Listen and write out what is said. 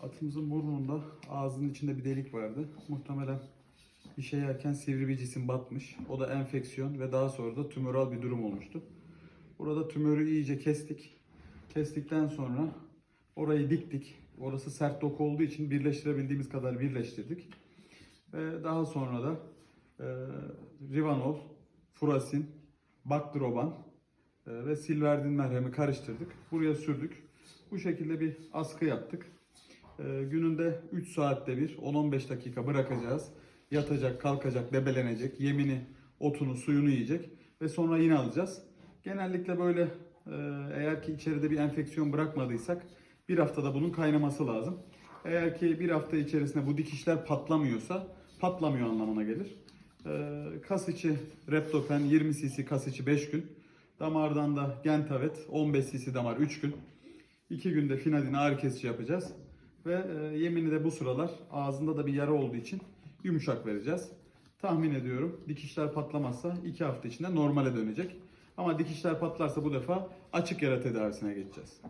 Atımızın burnunda ağzının içinde bir delik vardı. Muhtemelen bir şey yerken sivri bir cisim batmış. O da enfeksiyon ve daha sonra da tümöral bir durum olmuştu. Burada tümörü iyice kestik. Kestikten sonra orayı diktik. Orası sert doku olduğu için birleştirebildiğimiz kadar birleştirdik. Ve daha sonra da e, Rivanol, Furasin, Baktroban e, ve Silverdin merhemi karıştırdık. Buraya sürdük. Bu şekilde bir askı yaptık. E, gününde 3 saatte bir 10-15 dakika bırakacağız. Yatacak, kalkacak, debelenecek, yemini, otunu, suyunu yiyecek ve sonra yine alacağız. Genellikle böyle e, eğer ki içeride bir enfeksiyon bırakmadıysak bir haftada bunun kaynaması lazım. Eğer ki bir hafta içerisinde bu dikişler patlamıyorsa patlamıyor anlamına gelir. E, kas içi Reptopen 20 cc kas içi 5 gün. Damardan da Gentavet 15 cc damar 3 gün. 2 günde finadin ağrı kesici yapacağız. Ve e, yemini de bu sıralar ağzında da bir yara olduğu için yumuşak vereceğiz. Tahmin ediyorum dikişler patlamazsa 2 hafta içinde normale dönecek. Ama dikişler patlarsa bu defa açık yara tedavisine geçeceğiz.